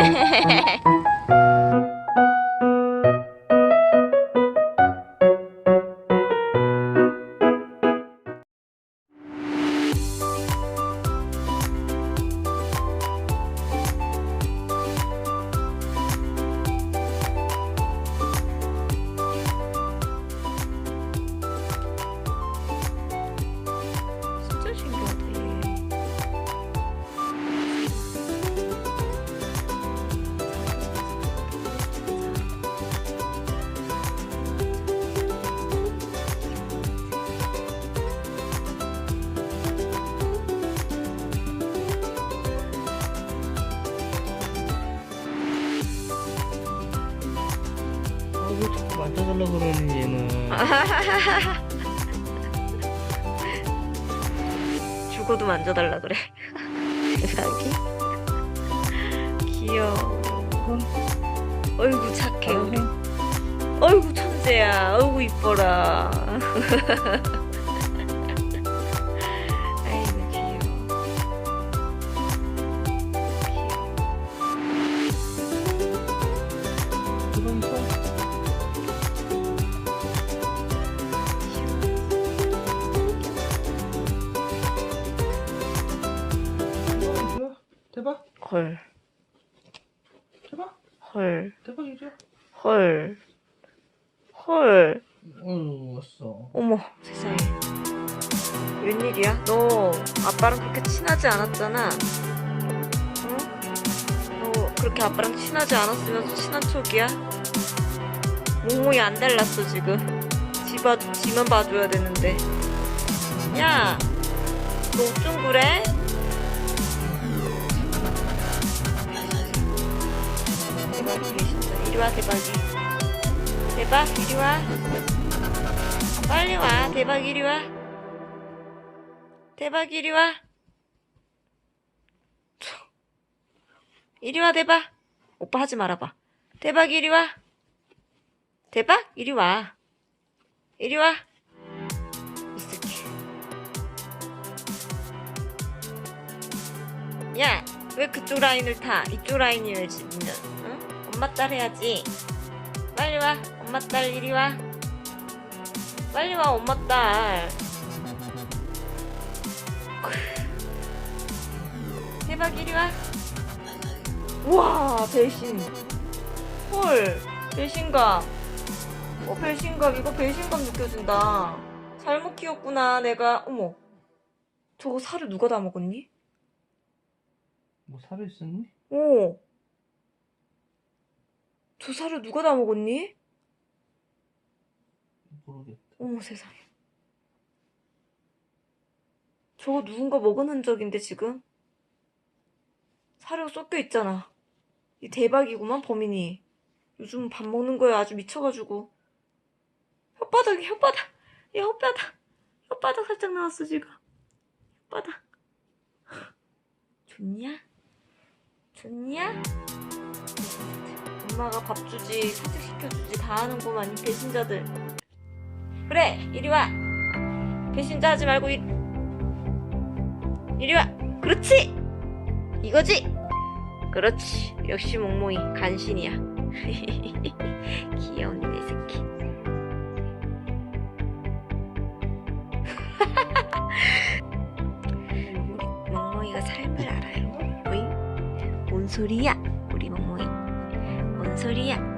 嘿嘿嘿嘿嘿 만져달라 그러는 얘는 죽어도 만져달라 그래. 세상에. 귀여워. 어이구 착해 우리. 어이구 천재야. 어이구 이뻐라. 헐. 대박 헐. 대박 이리와 헐. 헐. 어휴 왔어 어머 세상에. 웬일이야? 너 아빠랑 그렇게 친하지 않았잖아. 응? 너 그렇게 아빠랑 친하지 않았으면서 친한 척이야? 몽몽이 안 달랐어 지금. 지 봐, 지만 봐줘야 되는데. 야, 너 좀 그래? 와 대박이. 대박 이리 와. 빨리 와 대박 이리 와. 대박 이리 와. 이리 와 대박. 오빠 하지 말아봐. 대박 이리 와. 대박 이리 와. 이리 와. 야, 왜 그쪽 라인을 타? 이쪽 라인이어야지, 니는. 응? 엄마 딸 해야지. 빨리 와. 엄마 딸 이리 와. 빨리 와, 엄마 딸. 대박 이리 와. 우와, 배신. 헐, 배신감. 어, 배신감. 이거 배신감 느껴진다. 잘못 키웠구나, 내가. 어머. 저거 살을 누가 다 먹었니? 뭐 살이 있었니? 어. 저 살을 누가 다 먹었니? 모르겠다 어머 세상에. 저거 누군가 먹은 흔적인데 지금? 사료 섞여 있잖아. 이 대박이구만 범인이. 요즘 밥 먹는 거에 아주 미쳐가지고. 혓바닥이 혓바닥. 야 혓바닥. 혓바닥 살짝 나왔어 지금. 혓바닥. 좋냐? 좋냐? 엄마가 밥 주지, 산책 시켜주지 다 하는구만 이 배신자들. 그래 이리 와. 배신자 하지 말고 이, 이리 와. 그렇지. 이거지. 그렇지. 역시 몽몽이 간신이야. 귀여운 내 새끼. 우리 몽몽이가 삶을 알아요? 오잉? 뭔 소리야 우리 몽몽이 뭔 소리야